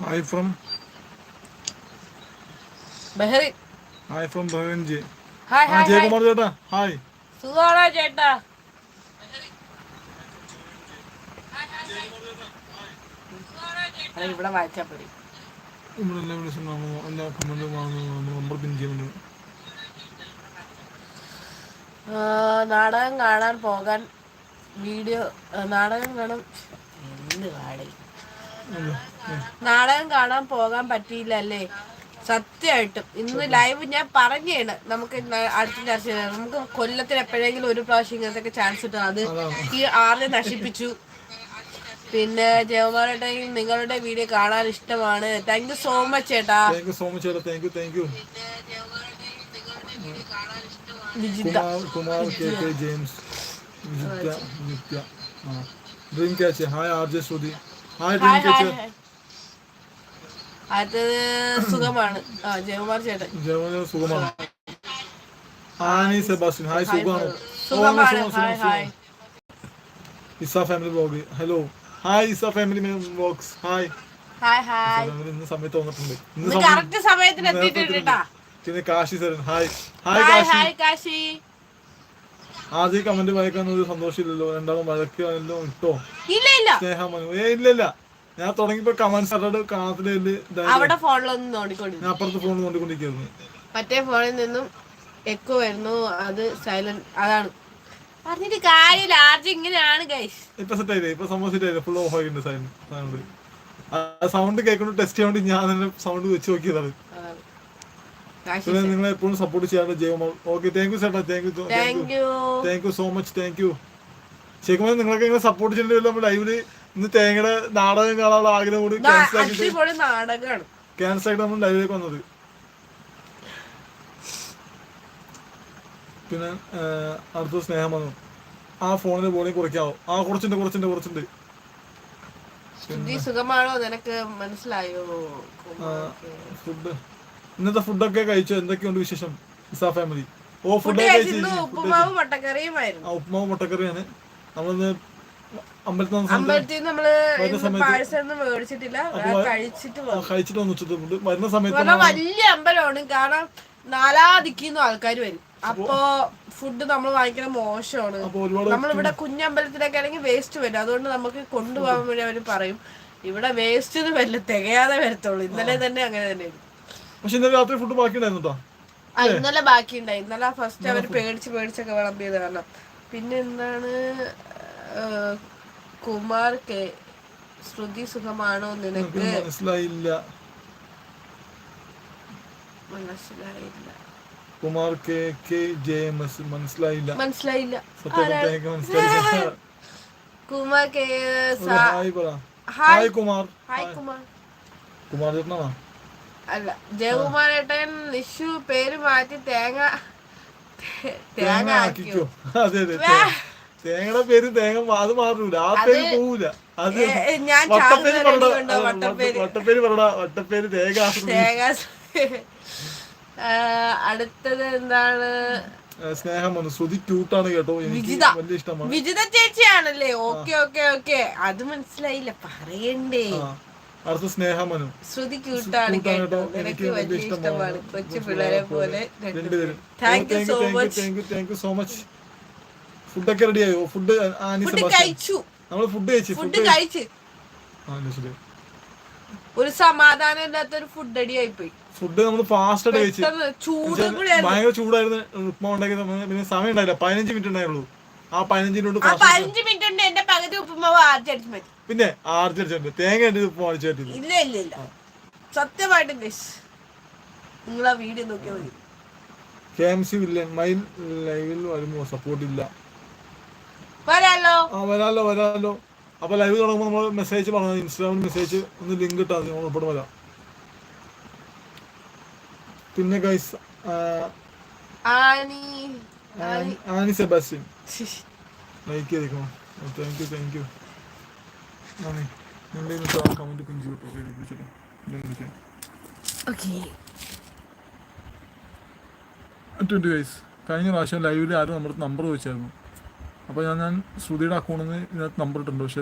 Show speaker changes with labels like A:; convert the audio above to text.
A: Hi from
B: ബഹരി.
A: Hi from ബഹൻജി
B: hi hi hi
A: Jayakumar ചേട്ടാ? Hi
B: സുഖാണോ ചേട്ടാ? ഇവിടെ
A: ഇവിടെ എല്ലാ എല്ലാ നമ്പർ പിൻ ചെയ്യുന്നുണ്ട്.
B: നാടകം കാണാൻ പോകാൻ വീഡിയോ നാടകം കാണാൻ എന്ത് കാടി? നാടകം കാണാൻ പോകാൻ പറ്റിയില്ല അല്ലേ? സത്യമായിട്ടും. ഇന്ന് ലൈവ് ഞാൻ പറഞ്ഞാണ്. നമുക്ക് അടുത്ത ചർച്ച ചെയ്യാം. നമുക്ക് കൊല്ലത്തിൽ എപ്പോഴെങ്കിലും ഒരു പ്രാവശ്യം ഇങ്ങനത്തെ ചാൻസ് കിട്ടും അത് ഈ ആറിനെ നശിപ്പിച്ചു. പിന്നെ ജയകുമാരേട്ടൻ നിങ്ങളുടെ വീഡിയോ കാണാൻ ഇഷ്ടമാണ്. താങ്ക് യു സോ മച്ച് ചേട്ടാ.
A: സോ മച്ച് ചേട്ടാ. Thank you thank you
B: Vijitha.
A: Kumar Kumar K K James. Vijithya Nithya ആ. Dream catch hi R J Shruthi hi dream catch
B: സുഖമാണ്. ആ ജയകുമാർ ചേട്ടൻ.
A: ജവന സുഖമാണ്. Annie Sebastian. ഹായ് സുഖമാണോ.
B: സുഖമാണ്. Hi hi
A: Isa family blog hello hi Isa family blogs hi
B: hi hi
A: ഇന്ന് സമയത്ത് വന്നിട്ടുണ്ട്. ഇന്ന്
B: കറക്റ്റ് സമയത്തിന് എത്തിയിട്ടാ
A: പിന്നെ കാശി സരൻ ഹായ് ഹായ് കാശി. ആദ്യം കമന്റ് വായിക്കാൻ ഒരു സന്തോഷമില്ലല്ലോ. രണ്ടാളും വഴക്കല്ലോ ഇട്ടോ?
B: ഇല്ല ഇല്ല.
A: സ്നേഹമനു ഏ ഇല്ല ഇല്ല. ഞാൻ തുടങ്ങിയപ്പോ കമന്റ്സ് അല്ലാണ്ട് കാണത്തില്ല
B: അവിടെ ഫോണിലൊന്നും നോടിക്കൊണ്ടിരുന്നു
A: ഞാൻ അപ്പുറത്ത് കൊണ്ടിരിക്കുന്നു
B: മറ്റേ ഫോണിൽ നിന്നും എക്കോ വരുന്നു. അത് സൈലന്റ് അതാണ്. പറഞ്ഞിട്ട് കാര്യമില്ല. ആർജ് ഇങ്ങനെയാണ് ഗൈസ്
A: ഇപ്പൊ സെറ്റ് ആയില്ലേ? ഇപ്പൊ സംഭവം സെറ്റ് ആയില്ലേ? ഫുൾ ഓഫ് ആയിട്ടുണ്ട് സൗണ്ട് സൗണ്ട് കേൾക്കൊണ്ട് ടെസ്റ്റ് ചെയ്യാൻ വേണ്ടി ഞാൻ തന്നെ സൗണ്ട് വെച്ച് നോക്കിയതാണ്. പിന്നെ നിങ്ങളെ എപ്പോഴും സപ്പോർട്ട് ചെയ്യാറുണ്ട് ജയമോൾ ഓക്കെ താങ്ക് യു ചേട്ടാ. Thank you
B: thank you
A: so much thank you ശരിക്കും നിങ്ങളൊക്കെ ഇങ്ങനെ സപ്പോർട്ട് ചെയ്യേണ്ടി നമ്മൾ ലൈവിൽ ഇന്ന് തേങ്ങയുടെ നാടകം കാണാനുള്ള ആഗ്രഹം കൂടി ക്യാൻസൽ ആക്കിയിട്ട് ക്യാൻസൽ ആയിട്ട് നമ്മൾ ലൈവിലേക്ക് വന്നത്. പിന്നെ അടുത്ത സ്നേഹം വന്നു. ആ ഫോണിന്റെ വോളിയം കുറയ്ക്കാവോ? ആ കുറച്ചുണ്ട് കുറച്ചുണ്ട് കുറച്ചുണ്ട്.
B: സുഖമാണോ? നിനക്ക് മനസ്സിലായോ?
A: ഫുഡ് ഇന്നത്തെ ഫുഡൊക്കെ കഴിച്ചു? എന്തൊക്കെയുണ്ട് വിശേഷം? ഇസാ ഫാമിലി ഓ
B: ഫുഡ് ഉപ്പുമാവ് ഉപ്പുമാവ് മുട്ടക്കറിയുമായിരുന്നു.
A: ആ മുട്ടക്കറിയാണ്. നമ്മളിന്ന് അമ്പലത്തിൽ
B: നമ്മൾ മേടിച്ചിട്ടില്ല. കഴിച്ചിട്ട്
A: വന്നു. ഉച്ചത്തെ വരുന്ന സമയത്ത്
B: വലിയ അമ്പലമാണ്. കാരണം നാലാ ദിക്കിന്ന് ആൾക്കാർ വരും. അപ്പോ ഫുഡ് നമ്മൾ വാങ്ങിക്കണ മോശമാണ്. നമ്മളിവിടെ കുഞ്ഞമ്പലത്തിലൊക്കെ ആണെങ്കിൽ വേസ്റ്റ് വരും. അതുകൊണ്ട് നമുക്ക് കൊണ്ടുപോകാൻ വേണ്ടി അവർ പറയും. ഇവിടെ വേസ്റ്റ് വല്ല തികയാതെ വരത്തുള്ളൂ. ഇന്നലെ തന്നെ അങ്ങനെ തന്നെ
A: പക്ഷെ ഇന്നലെ രാത്രി ഫുഡ് ബാക്കി ഉണ്ടായിരുന്നു കേട്ടോ
B: ആ ഇന്നലെ ബാക്കിയുണ്ടായി. ഇന്നലെ ഫസ്റ്റ് അവർ പേടിച്ച് പേടിച്ചൊക്കെ വിളമ്പിയത് കാരണം. പിന്നെ എന്താണ് കുമാർ കെ ശ്രുതി സുഖമാണോ നിനക്ക്
A: മനസ്സിലായില്ല.
B: മനസ്സിലായില്ല.
A: Kumar K K J M S മനസ്സിലായില്ല.
B: മനസ്സിലായില്ല.
A: മനസ്സിലായില്ല.
B: Kumar K
A: hi Kumar.
B: Hi. Kumar.
A: Kumar ചേട്ടനാണോ?
B: അല്ല ജയകുമാരേട്ടൻ നിഷു പേര് മാറ്റി തേങ്ങ തേങ്ങ
A: ആക്കിക്കോ. അതെ അതെ തേങ്ങയുടെ പേര് തേങ്ങ അത് മാറൂല. ആ പേര് പോവൂല. അത് വട്ടപ്പേര് പറടാ
B: വട്ടപ്പേര്
A: പറഞ്ഞ പറടാ വട്ടപ്പേര് തേങ്ങ.
B: തേങ്ങ അടുത്തത് എന്താണ്?
A: ഏ, സ്നേഹം വന്നു. ശ്രുതി ക്യൂട്ടാണ് കേട്ടോ. എനിക്ക് വലിയ ഇഷ്ടമാണ്.
B: വിജിത ചേച്ചിയാണല്ലേ? Okay okay okay. അത് മനസ്സിലായില്ല. പറയണ്ടേ.
A: അടുത്ത സ്നേഹമനു
B: ശ്രുതി ക്യൂട്ടാണ് കേട്ടോ.
A: എനിക്ക് വലിയ
B: ഇഷ്ടമാണ്. കൊച്ചു പിള്ളേരെ പോലെ thank you so much
A: thank you thank you so much ഫുഡൊക്കെ റെഡി ആയോ? ഫുഡ് ആനിസ്
B: ഫുഡ് കഴിച്ചു.
A: നമ്മൾ ഫുഡ് കഴിച്ചു
B: ഫുഡ് കഴിച്ചു.
A: ആനിസ്
B: ഒരു സമാധാനം ഇല്ലാത്ത ഒരു ഫുഡ് അടിയായി പോയി
A: ഫുഡ് നമ്മൾ ഫാസ്റ്റ് ആയിട്ട് കഴിച്ചു.
B: ചൂട്
A: ഭയങ്കര ചൂടായിരുന്നു ഉപ്മാ ഉണ്ടാക്കിയത്. പിന്നെ സമയം ഉണ്ടായില്ല പതിനഞ്ച് മിനിറ്റ് ഉണ്ടായുള്ളൂ. ആ പതിനഞ്ച് മിനിറ്റ്
B: ആ
A: ഫാസ്റ്റ്
B: പതിനഞ്ച് മിനിറ്റ് എന്റെ പകുതി ഉപ്പുമാവ് ആർച്ചടിച്ച് മതി
A: പിന്നെ ആർജടിച്ചു തേങ്ങ ഉണ്ട് ഉപ്പ് അടിച്ചു
B: ഇല്ല ഇല്ല ഇല്ല. സത്യമായിട്ടും ഗൈസ് നിങ്ങൾ ആ വീഡിയോ നോക്കിയാൽ മതി.
A: കെ എം സി വില്ലൻ മൈൽ ലൈവിൽ വരുമ്പോ സപ്പോർട്ട് ഇല്ല.
B: വരാലോ?
A: ആ വരാലോ വരാലോ. അപ്പൊ ലൈവ് തുടങ്ങുമ്പോൾ നമ്മൾ മെസ്സേജ് പറഞ്ഞത് ഇൻസ്റ്റാഗ്രാമിൽ മെസ്സേജ് ഒന്ന് ലിങ്ക് ഇട്ടാൽ നമ്മൾ ഉൾപ്പെടെ വരാം. പിന്നെ guys
B: Annie
A: Annie. Sebastian. Like ചെയ്തേക്കണം? താങ്ക് യു താങ്ക് യു നന്ദി നിങ്ങളുടെ കമന്റ് പിഞ്ചു കേട്ടോ
B: ഓക്കെ
A: ട്വന്റി ഗൈസ് കഴിഞ്ഞ പ്രാവശ്യം ലൈവിൽ ആരും നമ്മുടെ നമ്പർ ചോദിച്ചായിരുന്നു. അപ്പോൾ ഞാൻ ഞാൻ ശ്രുതിയുടെ അക്കൗണ്ടിൽ നിന്ന് ഇതിനകത്ത് നമ്പർ ഇട്ടുണ്ട് പക്ഷേ